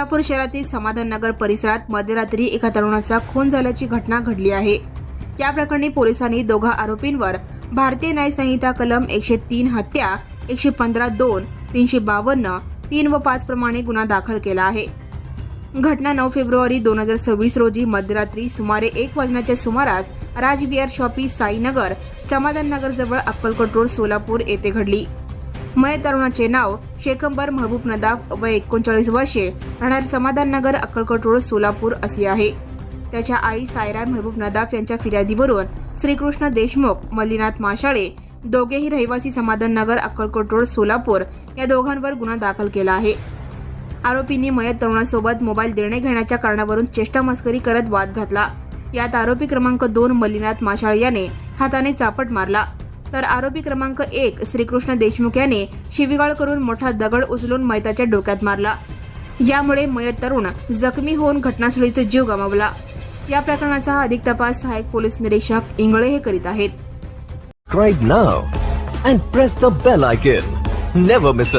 सोलापूर शहरातील समाधाननगर परिसरात मध्यरात्री एका तरुणाचा खून झाल्याची घटना घडली आहे. या प्रकरणी पोलिसांनी दोघा आरोपींवर भारतीय न्याय संहिता कलम एकशे तीन हत्या एकशे पंधरा दोन तीनशे बावन्न तीन व पाच प्रमाणे गुन्हा दाखल केला आहे. घटना नऊ फेब्रुवारी दोन हजार सव्वीस रोजी मध्यरात्री सुमारे एक वाजण्याच्या सुमारास राजबिहार शॉपी साईनगर समाधाननगर जवळ अक्कलकोट रोड सोलापूर येथे घडली. मय तरुणाचे नाव शेखंबर महबूब नदाब व एकोणचाळीस वर्षे. राहणार समाधाननगर अक्कलकोट रोड सोलापूर असे आहे. त्याच्या आई सायरा महबूब नदाफ यांच्या फिर्यादीवरून श्रीकृष्ण देशमुख मल्लीनाथ माशाळे दोघेही रहिवासी समाधाननगर अक्कलकोट रोड सोलापूर या दोघांवर गुन्हा दाखल केला आहे. आरोपींनी मयत तरुणासोबत मोबाईल देणे घेण्याच्या कारणावरून चेष्टा मस्करी करत वाद घातला. यात आरोपी क्रमांक दोन मल्लीनाथ माशाळ याने हाताने चापट मारला. तर आरोपी क्रमांक एक श्रीकृष्ण देशमुख याने शिवीगाळ करून मोठा दगड उचलून मयताच्या डोक्यात मारला. यामुळे मयत तरुण जखमी होऊन घटनास्थळीचा जीव गमावला. या प्रकरणाचा अधिक तपास सहाय्यक पोलीस निरीक्षक इंगळे हे करीत आहेत. Right now and press the bell icon. Never miss an